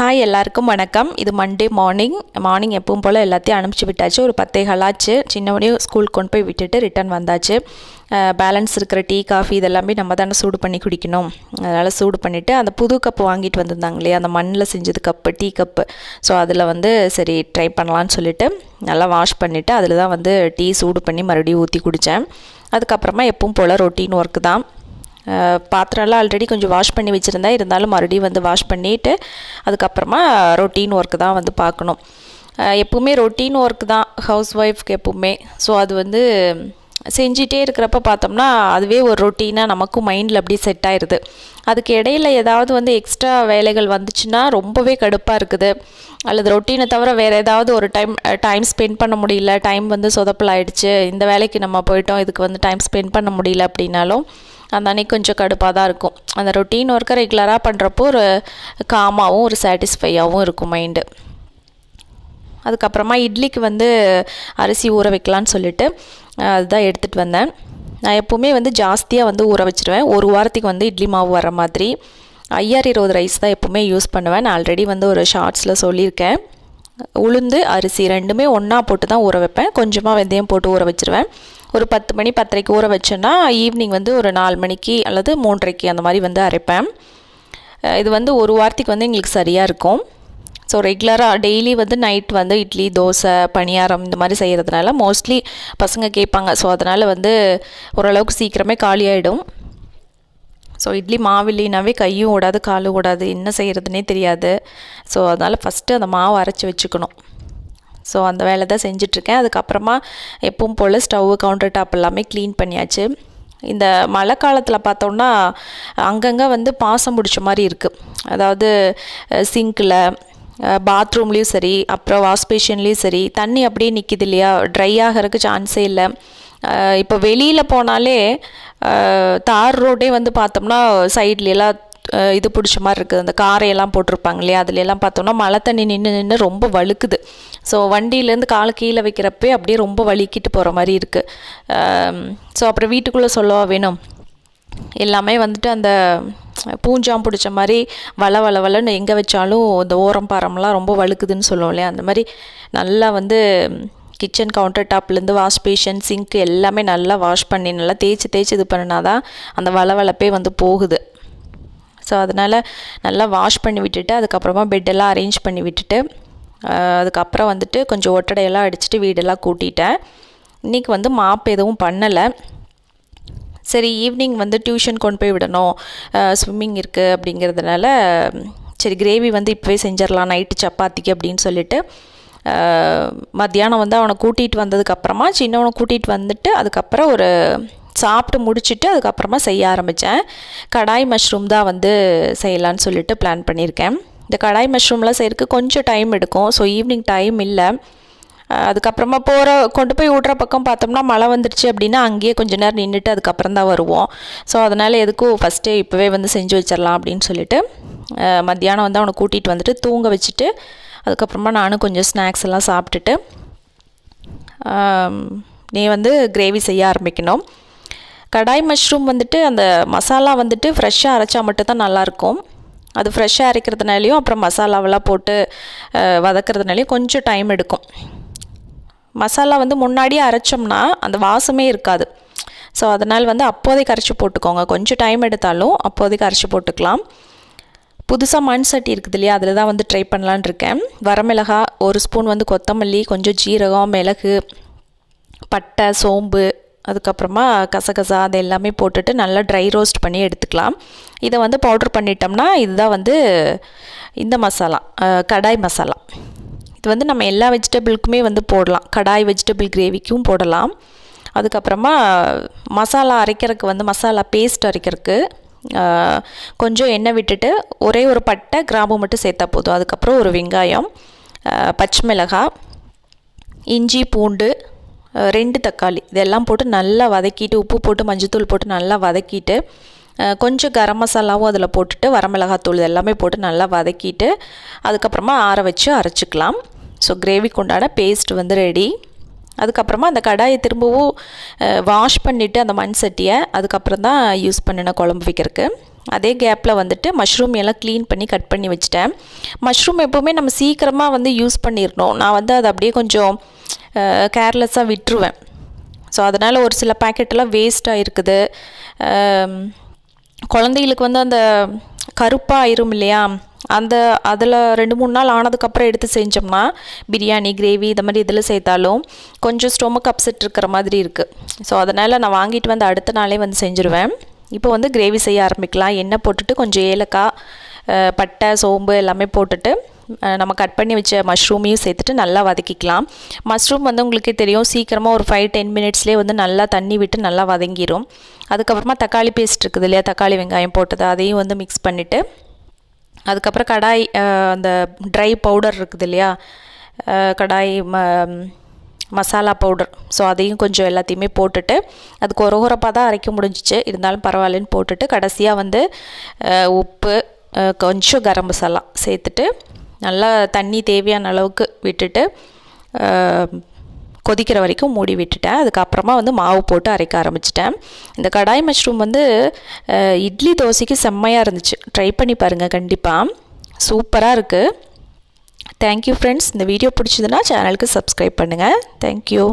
Hi எல்லாருக்கும் வணக்கம். இது மண்டே மார்னிங் மார்னிங் எப்பவும் போல் எல்லாத்தையும் அனுப்பிச்சி விட்டாச்சு. ஒரு பத்தே ஹலாச்சு சின்னவனையும் ஸ்கூலுக்கு கொண்டு போய் விட்டுட்டு ரிட்டர்ன் வந்தாச்சு. பேலன்ஸ் இருக்கிற டீ காஃபி இதெல்லாமே நம்ம தானே சூடு பண்ணி குடிக்கணும். அதனால் சூடு பண்ணிவிட்டு அந்த புது கப்பு வாங்கிட்டு வந்திருந்தாங்க இல்லையா? அந்த மண்ணில் செஞ்சது கப்பு டீ கப்பு ஸோ அதில் வந்து சரி ட்ரை பண்ணலான்னு சொல்லிட்டு நல்லா வாஷ் பண்ணிவிட்டு அதில் தான் வந்து டீ சூடு பண்ணி மறுபடியும் ஊற்றி குடித்தேன் அதுக்கப்புறமா எப்பவும் போல் ரொட்டீன் ஒர்க்கு தான். பாத்திரம்லாம் ஆல்ரெடி கொஞ்சம் வாஷ் பண்ணி வச்சுருந்தேன். இருந்தாலும் மறுபடியும் வந்து வாஷ் பண்ணிவிட்டு அதுக்கப்புறமா ரொட்டீன் ஒர்க்கு தான் வந்து பார்க்கணும். எப்போவுமே ரொட்டீன் ஒர்க் தான் ஹவுஸ் ஒய்ஃப்க்கு எப்போவுமே. ஸோ அது வந்து செஞ்சிட்டே இருக்கிறப்ப பார்த்தோம்னா அதுவே ஒரு ரொட்டீனாக நமக்கும் மைண்டில் அப்படியே செட் ஆயிடுது அதுக்கு இடையில ஏதாவது வந்து எக்ஸ்ட்ரா வேலைகள் வந்துச்சுன்னா ரொம்பவே கடுப்பாக இருக்குது. அல்லது ரொட்டீனை தவிர வேறு ஏதாவது ஒரு டைம் டைம் ஸ்பெண்ட் பண்ண முடியல டைம் வந்து சொதப்பல் ஆயிடுச்சு இந்த வேலைக்கு நம்ம போயிட்டோம் இதுக்கு வந்து டைம் ஸ்பெண்ட் பண்ண முடியல அப்படின்னாலும் அந்த அன்னைக்கு கொஞ்சம் கடுப்பாக தான் இருக்கும். அந்த ரொட்டீன் ஒர்க்கை ரெகுலராக பண்ணுறப்போ ஒரு காமாகவும் ஒரு சாட்டிஸ்ஃபையாகவும் இருக்கும் மைண்டு அதுக்கப்புறமா இட்லிக்கு வந்து அரிசி ஊற வைக்கலான்னு சொல்லிட்டு அதுதான் எடுத்துகிட்டு வந்தேன். நான் எப்போவுமே வந்து ஜாஸ்தியாக வந்து ஊற வச்சிருவேன். ஒரு வாரத்துக்கு வந்து இட்லி மாவு வர மாதிரி. ஐஆர் இருபது ரைஸ் தான் எப்போவுமே யூஸ் பண்ணுவேன். நான் ஆல்ரெடி வந்து ஒரு ஷார்ட்ஸில் சொல்லியிருக்கேன். உளுந்து அரிசி ரெண்டுமே ஒன்றா போட்டு தான் ஊற வைப்பேன். கொஞ்சமாக வெந்தயம் போட்டு ஊற வச்சிருவேன். ஒரு பத்து மணி பத்தரைக்கு ஊற வச்சேன்னா ஈவினிங் வந்து ஒரு நாலு மணிக்கு அல்லது மூன்றரைக்கு அந்த மாதிரி வந்து அரைப்பேன். இது வந்து ஒரு வாரத்துக்கு வந்து எங்களுக்கு சரியாக இருக்கும். ஸோ ரெகுலராக டெய்லி வந்து நைட் வந்து இட்லி தோசை பணியாரம் இந்த மாதிரி செய்கிறதுனால மோஸ்ட்லி பசங்க கேட்பாங்க. ஸோ அதனால் வந்து ஓரளவுக்கு சீக்கிரமே காலியாகிடும் ஸோ இட்லி மாவில்லினாவே கையும் ஓடாது காலும் ஓடாது. என்ன செய்கிறதுனே தெரியாது. ஸோ அதனால் ஃபஸ்ட்டு அந்த மாவு அரைச்சி வச்சுக்கணும். ஸோ அந்த வேலை தான் செஞ்சிட்ருக்கேன். அதுக்கப்புறமா எப்பவும் போல் ஸ்டவ்வு கவுண்டர் டாப் எல்லாமே க்ளீன் பண்ணியாச்சு. இந்த மழை காலத்தில் பார்த்தோம்னா அங்கங்கே வந்து பாசம் பிடிச்ச மாதிரி இருக்குது அதாவது சிங்கில் பாத்ரூம்லேயும் சரி அப்புறம் வாஷ் பேஷன்லேயும் சரி தண்ணி அப்படியே நிற்கிது இல்லையா? ட்ரை ஆகிறதுக்கு சான்ஸே இல்லை. இப்போ வெளியில் போனாலே தார் ரோடே வந்து பார்த்தோம்னா சைட்லலாம் இது பிடிச்ச மாதிரி இருக்குது. அந்த காரையெல்லாம் போட்டிருப்பாங்க இல்லையா? அதுலெல்லாம் பார்த்தோம்னா மழை தண்ணி நின்று நின்று ரொம்ப வழுக்குது. ஸோ வண்டியிலேருந்து காலை கீழே வைக்கிறப்பே அப்படியே ரொம்ப வலிக்கிட்டு போகிற மாதிரி இருக்குது ஸோ அப்புறம் வீட்டுக்குள்ளே சொல்லவா வேணும்? எல்லாமே வந்துட்டு அந்த பூஞ்சாம் பிடிச்ச மாதிரி வள வள வளன்னு எங்கே வச்சாலும் இந்த ஓரம் பாரம்லாம் ரொம்ப வழுக்குதுன்னு சொல்லுவோம் இல்லையா? அந்த மாதிரி நல்லா வந்து கிச்சன் கவுண்டர் டாப்லேருந்து வாஷ் பேஷன் சிங்க் எல்லாமே நல்லா வாஷ் பண்ணி நல்லா தேய்ச்சி தேய்ச்சி இது பண்ணினா தான் அந்த வளவளப்பே வந்து போகுது. ஸோ அதனால் நல்லா வாஷ் பண்ணி விட்டுட்டு அதுக்கப்புறமா பெட்டெல்லாம் அரேஞ்ச் பண்ணி விட்டுட்டு அதுக்கப்புறம் வந்துட்டு கொஞ்சம் ஒட்டடையெல்லாம் அடிச்சுட்டு வீடெல்லாம் கூட்டிட்டேன். இன்றைக்கி வந்து மாப் எதுவும் பண்ணலை. சரி ஈவினிங் வந்து டியூஷன் கொண்டு போய் விடணும். ஸ்விம்மிங் இருக்குது அப்படிங்கிறதுனால சரி கிரேவி வந்து இப்போவே செஞ்சிடலாம் நைட்டு சப்பாத்திக்கு அப்படின்னு சொல்லிட்டு மத்தியானம் வந்து அவனை கூட்டிகிட்டு வந்ததுக்கப்புறமா சின்னவனை கூட்டிகிட்டு வந்துட்டு அதுக்கப்புறம் ஒரு சாப்பிட்டு முடிச்சுட்டு அதுக்கப்புறமா செய்ய ஆரம்பித்தேன் கடாய் மஷ்ரூம் தான் வந்து செய்யலான்னு சொல்லிட்டு பிளான் பண்ணியிருக்கேன். இந்த கடாய் மஷ்ரூம்லாம் செய்யறதுக்கு கொஞ்சம் டைம் எடுக்கும். ஸோ ஈவினிங் டைம் இல்லை. அதுக்கப்புறமா போகிற கொண்டு போய் விட்ற பக்கம் பார்த்தோம்னா மழை வந்துடுச்சு அப்படின்னா அங்கேயே கொஞ்ச நேரம் நின்றுட்டு அதுக்கப்புறம் தான் வருவோம். ஸோ அதனால் எதுக்கும் ஃபஸ்ட்டே இப்போவே வந்து செஞ்சு வச்சிடலாம் அப்படின்னு சொல்லிட்டு மத்தியானம் வந்து அவனை கூட்டிகிட்டு வந்துட்டு தூங்க வச்சுட்டு அதுக்கப்புறமா நானும் கொஞ்சம் ஸ்நாக்ஸ் எல்லாம் சாப்பிட்டுட்டு நீ வந்து கிரேவி செய்ய ஆரம்பிக்கணும். கடாய் மஷ்ரூம் வந்துட்டு அந்த மசாலா வந்துட்டு ஃப்ரெஷ்ஷாக அரைச்சா மட்டும்தான் நல்லாயிருக்கும். அது ஃப்ரெஷ்ஷாக அரைக்கிறதுனாலையும் அப்புறம் மசாலாவெல்லாம் போட்டு வதக்கிறதுனாலையும் கொஞ்சம் டைம் எடுக்கும். மசாலா வந்து முன்னாடியே அரைச்சோம்னா அந்த வாசமே இருக்காது. ஸோ அதனால் வந்து அப்போதைக்கு அரைச்சி போட்டுக்கோங்க. கொஞ்சம் டைம் எடுத்தாலும் அப்போதைக்கு அரைச்சி போட்டுக்கலாம். புதுசாக மண் சட்டி இருக்குது இல்லையா அதில் தான் வந்து ட்ரை பண்ணலான்னு இருக்கேன். வரமிளகா ஒரு ஸ்பூன் வந்து கொத்தமல்லி கொஞ்சம் ஜீரகம் மிளகு பட்டை சோம்பு அதுக்கப்புறமா கசகசா அது எல்லாமே போட்டுட்டு நல்லா ட்ரை ரோஸ்ட் பண்ணி எடுத்துக்கலாம். இதை வந்து பவுட்ரு பண்ணிட்டோம்னா இதுதான் வந்து இந்த மசாலா கடாய் மசாலா. இது வந்து நம்ம எல்லா வெஜிடபிளுக்குமே வந்து போடலாம். கடாய் வெஜிடபிள் கிரேவிக்கும் போடலாம். அதுக்கப்புறமா மசாலா அரைக்கிறதுக்கு வந்து மசாலா பேஸ்ட் அரைக்கிறதுக்கு கொஞ்சம் எண்ணெய் விட்டுட்டு ஒரே ஒரு பட்டை கிராம்பு மட்டும் சேர்த்தா போதும். அதுக்கப்புறம் ஒரு வெங்காயம் பச்சை மிளகாய் இஞ்சி பூண்டு ரெண்டு தக்காளி. இதெல்லாம் போட்டு நல்லா வதக்கிட்டு உப்பு போட்டு மஞ்சத்தூள் போட்டு நல்லா வதக்கிட்டு கொஞ்சம் கரம் மசாலாவும் அதில் போட்டுட்டு வரமிளகாத்தூள் எல்லாமே போட்டு நல்லா வதக்கிட்டு அதுக்கப்புறமா ஆற வச்சு அரைச்சிக்கலாம். ஸோ கிரேவிக்கு உண்டான பேஸ்ட் வந்து ரெடி அதுக்கப்புறமா அந்த கடாயை திரும்பவும் வாஷ் பண்ணிவிட்டு அந்த மண் சட்டியை அதுக்கப்புறம் தான் யூஸ் பண்ணின குழம்பு வைக்கிறதுக்கு. அதே கேப்பில் வந்துட்டு மஷ்ரூம் எல்லாம் க்ளீன் பண்ணி கட் பண்ணி வச்சுட்டேன். மஷ்ரூம் எப்போவுமே நம்ம சீக்கிரமாக வந்து யூஸ் பண்ணிடணும். நான் வந்து அதை அப்படியே கொஞ்சம் கேர்லெஸ்ஸாக விட்டுருவேன். ஸோ அதனால் ஒரு சில பேக்கெட்டெல்லாம் வேஸ்ட்டாக இருக்குது. குழந்தைகளுக்கு வந்து அந்த கருப்பாக ஆயிரும் இல்லையா? அந்த அதில் ரெண்டு மூணு நாள் ஆனதுக்கப்புறம் எடுத்து செஞ்சோம்னா பிரியாணி கிரேவி இந்த மாதிரி இதில் சேர்த்தாலும் கொஞ்சம் ஸ்டொமக் அப்செட் இருக்கிற மாதிரி இருக்குது ஸோ அதனால் நான் வாங்கிட்டு வந்து அடுத்த நாளே வந்து செஞ்சுருவேன். இப்போ வந்து கிரேவி செய்ய ஆரம்பிக்கலாம். எண்ணெய் போட்டுட்டு கொஞ்சம் ஏலக்காய் பட்டை சோம்பு எல்லாமே போட்டுட்டு நம்ம கட் பண்ணி வச்ச மஷ்ரூமையும் சேர்த்துட்டு நல்லா வதக்கிக்கலாம். மஷ்ரூம் வந்து உங்களுக்கே தெரியும் சீக்கிரமாக ஒரு ஃபைவ் டென் மினிட்ஸ்லேயே வந்து நல்லா தண்ணி விட்டு நல்லா வதங்கிடும் அதுக்கப்புறமா தக்காளி பேஸ்ட் இருக்குது இல்லையா? தக்காளி வெங்காயம் போட்டது அதையும் வந்து மிக்ஸ் பண்ணிவிட்டு அதுக்கப்புறம் கடாய் அந்த ட்ரை பவுடர் இருக்குது இல்லையா? கடாய் ம மசாலா பவுடர் ஸோ அதையும் கொஞ்சம் எல்லாத்தையுமே போட்டுட்டு அது கொரகொரப்பாக தான் அரைக்க முடிஞ்சிச்சு. இருந்தாலும் பரவாயில்லன்னு போட்டுட்டு கடைசியாக வந்து உப்பு கொஞ்சம் கரம் மசாலா சேர்த்துட்டு நல்லா தண்ணி தேவையான அளவுக்கு விட்டுட்டு கொதிக்கிற வரைக்கும் மூடி விட்டுட்டேன். அதுக்கப்புறமா வந்து மாவு போட்டு அரைக்க ஆரம்பிச்சிட்டேன். இந்த கடாய் மஷ்ரூம் வந்து இட்லி தோசைக்கு செம்மையாக இருந்துச்சு. ட்ரை பண்ணி பாருங்கள் கண்டிப்பாக சூப்பராக இருக்குது தேங்க்யூ ஃப்ரெண்ட்ஸ் இந்த வீடியோ பிடிச்சதுன்னா சேனலுக்கு சப்ஸ்கிரைப் பண்ணுங்கள் தேங்க்யூ